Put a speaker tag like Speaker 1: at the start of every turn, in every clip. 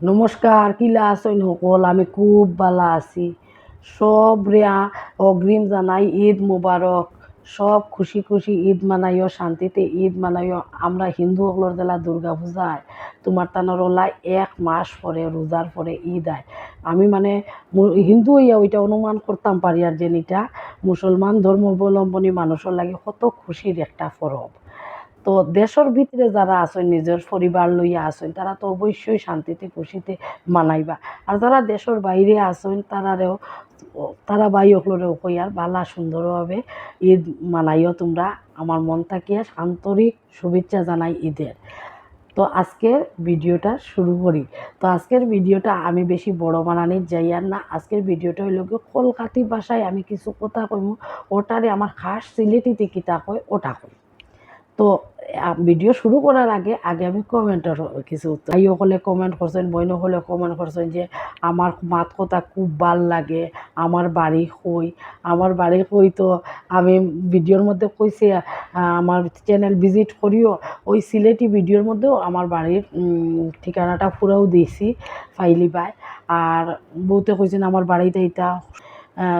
Speaker 1: নমস্কার কিলা আছেন সকল? আমি খুব ভালো আছি। সব রেয়া অগ্রিম জানাই ঈদ মুবারক। সব খুশি খুশি ঈদ মানাইও, শান্তিতে ঈদ মানাইও। আমরা হিন্দু সকলের জেলা দুর্গা পূজায় তোমার তানোর ওলাই এক মাস পরে, রোজার পরে ঈদ আয়। আমি মানে হিন্দু হইয়া ওইটা অনুমান করতাম পারি আর যেন এটা। মুসলমান ধর্মাবলম্বনী মানুষের লাগে কত খুশির একটা পরব। তো দেশের ভিতরে যারা আছেন, নিজের পরিবার লইয়া আছেন, তারা তো অবশ্যই শান্তিতে, খুশিতে মানাইবা। আর যারা দেশের বাইরে আছেন, তারারেও, তারা বাই হকলরেও আর বালা সুন্দরভাবে ঈদ মানাইও তোমরা। আমার মন থাকিয়া আন্তরিক শুভেচ্ছা জানাই ঈদের। তো আজকের ভিডিওটা শুরু করি। তো আজকের ভিডিওটা আমি বেশি বড় বানানির যাই আর না। আজকের ভিডিওটা হইল গিয়ে কলকাতি ভাষায় আমি কিছু কথা কইমু। ওটারে আমার খাস সিলেটিতে কিতা কয়, ওটা কই। তো ভিডিও শুরু করার আগে আগে আমি কমেন্টের কিছু তাই সকলে কমেন্ট করছেন বইন সকলে কমেন্ট করছেন যে আমার মাত কথা খুব ভালো লাগে আমার বাড়ি কই আমার বাড়ি কই তো, আমি ভিডিওর মধ্যে কইছি আমার চ্যানেল ভিজিট করিও ওই সিলেটি ভিডিওর মধ্যেও আমার বাড়ির ঠিকানাটা পুরাও দিয়েছি ফাইলি পাই। আর বউতে কইছেন আমার বাড়িতে এটা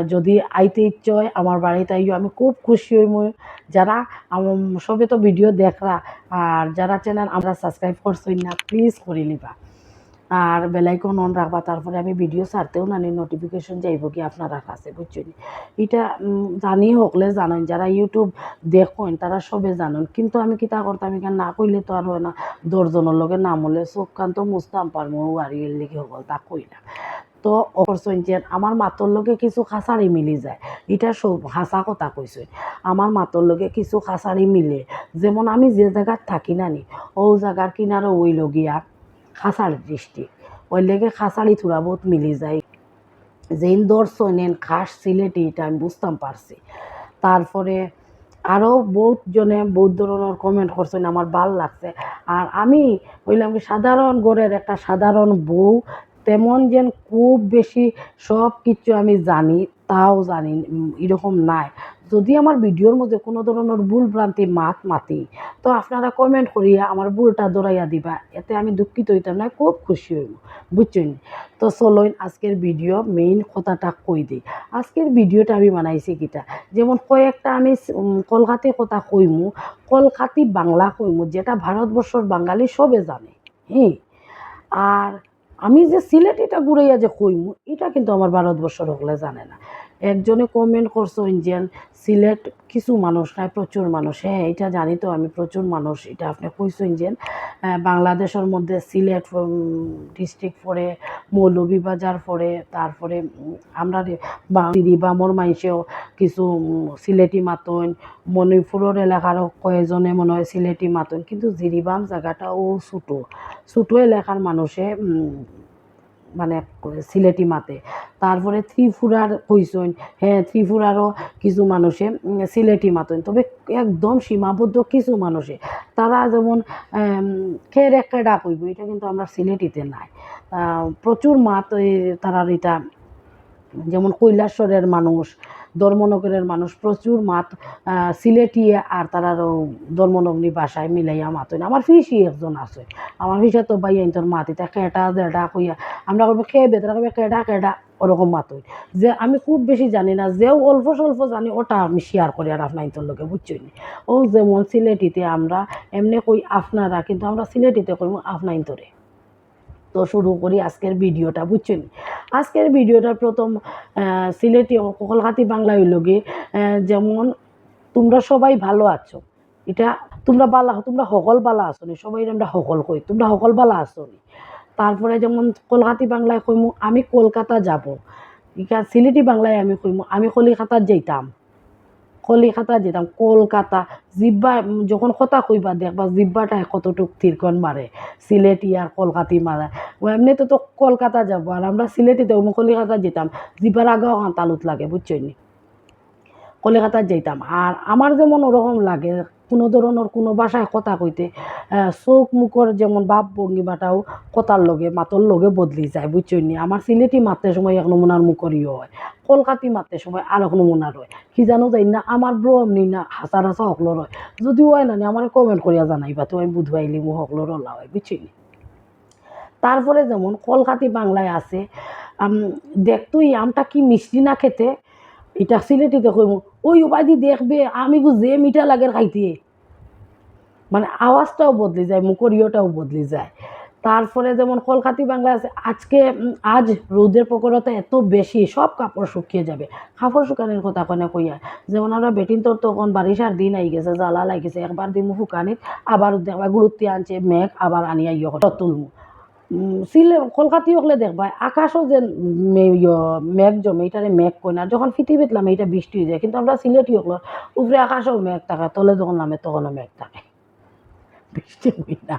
Speaker 1: যদি আইতে ইচ্ছে হয় আমার বাড়িতে আইও। আমি খুব খুশি হই মই যারা আম- সবে তো ভিডিও দেখরা, আর যারা চ্যানেল আমরা সাবস্ক্রাইব করছই না প্লিজ করে নিবা। আর বেলাইকন অন রাখবা, তারপরে আমি ভিডিও ছাড়তেও না নোটিফিকেশন যাইব কি আপনারা কাছে বুঝছেন? এটা জানি হকলে জানেন, যারা ইউটিউব দেখেন, তারা সবে জানেন। কিন্তু আমি কিতা করতাম, এখানে না কইলে তো আর হয় না। দশজনের লগে নাম হলে চোখ কান তো মুছতাম পারব আর এর লিখে হকল তা কইলাম তো অপরচন যে আমার মাতর লগে কিছু খাসারি মিলি যায়। এটা সব হাসা কথা কইছে আমার মাতর লগে কিছু খাসারি মিলে। যেমন আমি যে জায়গার থাকি না নি ও জায়গার কিনারে ওই লগিয়া খাসার ডিস্ট্রিক্ট ওই লেগে খাসারি থোড়া বহুত মিলি যায়। যেইন দর্শনেন খাস সিলেটি এটা আমি বুঝতাম পারছি তারপরে আরও বহুত জনে বহুত ধরনের কমেন্ট করছেন আমার ভালো লাগছে। আর আমি হইলাম কি সাধারণ গড়ের একটা সাধারণ বউ তেমন যেন খুব বেশি সব কিছু আমি জানি, তাও জানি এরকম নাই। যদি আমার ভিডিওর মধ্যে কোনো ধরনের ভুল ভ্রান্তি, মাত মাতি, তো আপনারা কমেন্ট করিয়া আমার ভুলটা দৌড়াইয়া দিবা, এতে আমি দুঃখিত হইতাম না, খুব খুশি হইব, বুঝছেন? তো চলইন আজকের ভিডিও মেইন কথাটা কই দিই। আজকের ভিডিওটা আমি বানাইছি কিটা, যেমন কয়েকটা আমি কলকাতি কথা কইমু, কলকাতি বাংলা কইমু, যেটা ভারতবর্ষর বাঙালি সবে জানে হ্যাঁ আর আমি যে সিলেটিটা ঘুরাইয়া যে কইমু, এটা কিন্তু আমার ভারতবর্ষর হকলে জানে না। একজনে কমেন্ট করছ ইন্ডিয়ান সিলেট কিছু মানুষ নাই, প্রচুর মানুষ। হ্যাঁ এটা জানি তো, আমি প্রচুর মানুষ, এটা আপনি কইছো ইন্ডিয়ান বাংলাদেশের মধ্যে সিলেট ডিস্ট্রিক্ট পড়ে মৌলভীবাজার পড়ে তারপরে আমরা বামর মাইসেও কিছু সিলেটি মাতন মণিপুরের এলাকারও কয়েকজনে মনে হয় সিলেটি মাতন কিন্তু জিরিবাম জায়গাটাও ছোটো। ছোটো এলাকার মানুষে মানে সিলেটি মাতে। তারপরে ত্রিপুরার কইসইন হ্যাঁ ত্রিপুরারও কিছু মানুষে সিলেটি মাতন। তবে একদম সীমাবদ্ধ কিছু মানুষে। তারা যেমন খের একটা ডাক হইব, এটা কিন্তু আমরা সিলেটিতে নাই। প্রচুর মাত তারার এটা, যেমন কৈলাসরের মানুষ ধর্মনগরের মানুষ প্রচুর মাত আহ, সিলেটি আর তারারও ধর্মনগরী ভাষায় মিলাইয়া মাতইন আমার ফিসি একজন আছে। আমার ফিসা তো আইন তোর মাত এটা কেটা দেড়া কইয়া আমরা কইব খেয়ে বেতরা কইবে কেডা কেডা ওরকম মাতই যে আমি খুব বেশি জানি না যেও অল্প স্বল্প জানি ওটা আমি শেয়ার করি আর আপনার তোর লোকে বুঝছই নি? ও যেমন সিলেটিতে আমরা এমনি কই আপনারা কিন্তু আমরা সিলেটিতে কইব আপনার তোরে তো শুরু করি আজকের ভিডিওটা, বুঝছেন? আজকের ভিডিওটা প্রথম সিলেটি কলকাতি বাংলায় লগে যেমন তোমরা সবাই ভালো আছো। এটা তোমরা বালা, তোমরা সকল বালা আছো নি, সবাই আমরা সকল কই, তোমরা সকল বালা আছো নি। তারপরে যেমন কলকাতি বাংলায় কইমু, আমি কলকাতা যাব। ইকা সিলেটি বাংলায় আমি কইমু, আমি কলিকাতাত যাইতাম। কলিকাতা যেতাম কলকাতা, জিব্বা যখন কথা কইবা দেখবা জিব্বাটা কতটুক তিরকন মারে। সিলেটি আর কলকাতি মারে। ও এমনিতে তো কলকাতা যাব, আর আমরা সিলেটিতে কলিকাতা যেতাম। জিব্বার আগেও তালুত লাগে বুঝছই নি? কলিকাতার যাইতাম আর আমার যেমন ওরকম লাগে, কোনো ধরনের কোনো ভাষায় কথা কইতে চোখ মুখর যেমন ভাব ভঙ্গিমাটাও কথার লগে, মাতর লগে বদলি যায় বুঝছই নি? আমার সিলেটি মারতে সময় এক নমুনার মুখরিও হয়, কলকাতি মারতে সময় আর এক নমুনার হয়। কি জানো যাই না আমার ব্রো এমনি না হাসা হাসা হকলোর হয়। যদিও হয় না আমার কমেন্ট করিয়া জানাইবা, তো আমি বুধবাইলি মো হকলোর ওলা হয় বুঝছি নি? তারপরে যেমন কলকাতি বাংলায় আছে দেখতো এই আমটা কি মিষ্টি না খেতে? এটা সিলেটিতে কইব ওই উপাধি দেখবে, আমি যে মিঠা লাগে খাইতে। মানে আওয়াজটাও বদলে যায়, মুখরিয়টাও বদলে যায়। তারপরে যেমন কলকাতি বাংলা আছে, আজকে আজ রোদের প্রখরতা এত বেশি, সব কাপড় শুকিয়ে যাবে। কাপড় শুকানোর কথা কনে কইয়া। যেমন আমরা বেটিন তোর তখন বারিশার দিন আই গেছে, জ্বালা লাগিছে, একবার দিমু শুকানিত, আবার দেখবা গুরুত্ব আনছে, মেঘ আবার আনিয়া ইয়ে তুলমু। সিলে কলকাতি হলে দেখবা আকাশও যে মেঘ জমে, এটারে মেঘ কই না। যখন ফিটি পেতলাম এটা বৃষ্টি হয়ে যায়। কিন্তু আমরা সিলেটি হলো, উপরে আকাশেও মেঘ থাকে, তলে যখন নামে, তখনও মেঘ থাকে। বৃষ্টি হই না,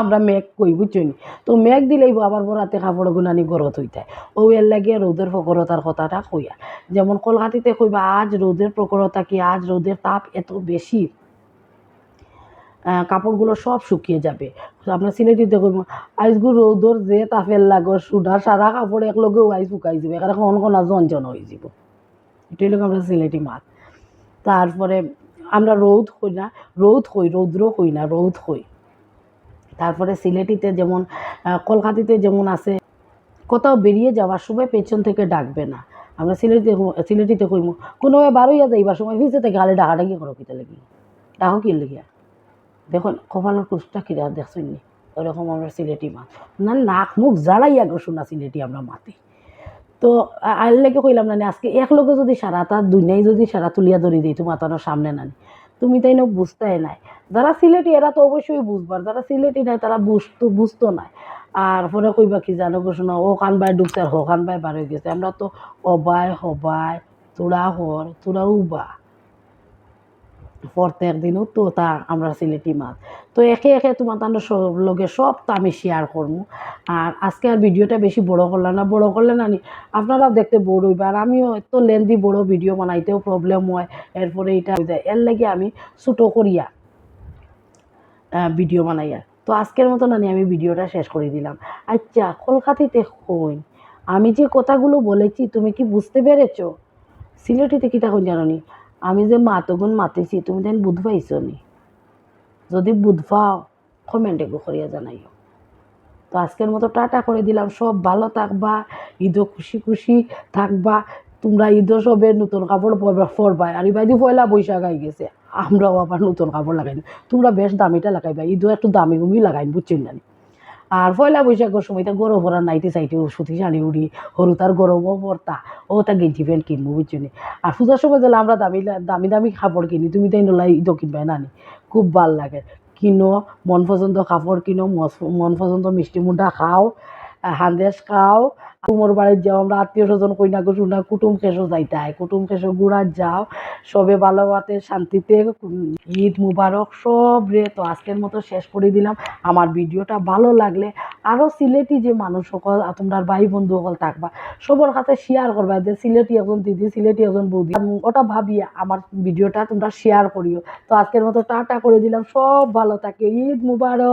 Speaker 1: আমরা মেঘ কই, বুঝছি? তো মেঘ দিলেই আবার বরাতে কাপড় গুনানি গরত হইতায় ও এর লাগে রোদের প্রখরতার কথাটা কইয়া। যেমন কলকাতিতে কইবা, আজ রোদের প্রখরতা কি, আজ রোদের তাপ এত বেশি? কাপড়গুলো সব শুকিয়ে যাবে। আমরা সিলেটিতে কইব আইসগুলো রোদর যে তাপের লাগো সুডা, সারা কাপড় একলগেও আইস শুকাই যাবে। এখানে কোন কোন জঞ্জন হয়ে যাব। এটাই লোক আমরা সিলেটি মাছ। তারপরে আমরা রৌদ হই না, রৌদ হই, রৌদ্র হই না, রৌদ হই। তারপরে সিলেটিতে যেমন কলকাতিতে যেমন আছে, কোথাও বেরিয়ে যাওয়ার সময় পেছন থেকে ডাকবে না। আমরা সিলেটিতে সিলেটিতে কইব কোনো বারোইয়া যাইবার সময় ভিজে থেকে গালে ডাকাডাকি করো কিতা লাগি। ডাকো কি লাগিয়া দেখুন কপালের কুচটা কিরা দেখছেন নি? ওরকম আমরা সিলেটি মাছ না, নাক মুখ জ্বালাইয়া গো শোনা সিলেটি আমরা মাতি। তো আইল লেগে কইলাম না আজকে এক লোকে যদি সারা তার দুনিয়ায় যদি সারা তুলিয়া ধরি দিই, তোমার তার সামনে নানি তুমি তাই না বুঝতে নাই। যারা সিলেটি, এরা তো অবশ্যই বুঝবার। যারা সিলেটি নাই, তারা বুঝতো বুঝতো নাই আর পরে কইবা কি জানো শোনা, ও কান বাই ঢুকছে আর হো কান বাই বার হয়ে গেছে। আমরা তো অবায় হবায় তোড়া হর তোরা উবা। প্রত্যেক দিনও তো তা আমরা সিলেটি মাছ। তো একে একে তোমার সব লগে সব তো আমি শেয়ার করব। আর আজকে আর ভিডিওটা বেশি বড় করলাম না, বড় করলে না নি আপনারাও দেখতে বড় হইবে আর আমিও এত লেন্দি বড় ভিডিও বানাইতেও প্রবলেম হয়, এরপরে এটা হয়ে যায়। এর লাগে আমি ছোটো করিয়া ভিডিও বানাইয়া। তো আজকের মতো নানি আমি ভিডিওটা শেষ করে দিলাম। আচ্ছা কলকাতিতে কই? আমি যে কথাগুলো বলেছি, তুমি কি বুঝতে পেরেছ? সিলেটিতে কি তখন জানো নি? আমি যে মাতগুন মাতিছি, তুমি দেন বুধ পাইছো নি। যদি বুধ পাও কমেন্টে করিয়া জানাইও। তো আজকের মতো টাটা করে দিলাম। সব ভালো থাকবা ঈদও খুশি খুশি থাকবা। তোমরা ঈদও সবে নতুন কাপড় পরবা আর ইবাদি পয়লা বৈশাখ আই গেছে। আমরাও আবার নতুন কাপড় লাগাই তোমরা বেশ দামিটা লাগাইবা। ঈদও একটু দামি গুমি লাগাই বুঝছেন জানি আর পয়লা বৈশাখের সময় তা গরম ভরা নাইতে চাইতে সুতি শাড়ি উড়ি হরু তার গরমও পরতা ও তা গেঞ্জি প্যান্ট কিনবো, বুঝছি আর পূজার সময় গেলে আমরা দামি দামি দামি কাপড় কিনি, তুমি তাই নলাই ঈদও কিনবাই নানি খুব ভালো লাগে। কিনো, মন পছন্দ কাপড় কিনো মন পছন্দ মিষ্টি মুন্ডা খাও আহ, হান্দেশ খাও। কুমোর বাড়ির যাও আমরা আত্মীয় স্বজন কইনা কো শুনা কুটুম খেসো যাইতে হয় কুটুম খেসো গুড়ার যাও। সবে ভালো মতে শান্তিতে ঈদ মুবারক সব রে। তো আজকের মতো শেষ করে দিলাম। আমার ভিডিওটা ভালো লাগলে আরও সিলেটি যে মানুষ সকল তোমরা ভাই বন্ধু সকল থাকবা সবার কাছে শেয়ার করবা যে সিলেটি একজন দিদি সিলেটি একজন বৌদি। ওটা ভাবিয়ে আমার ভিডিওটা তোমরা শেয়ার করিও। তো আজকের মতো টাটা করে দিলাম। সব ভালো থাকে। ঈদ মুবারক।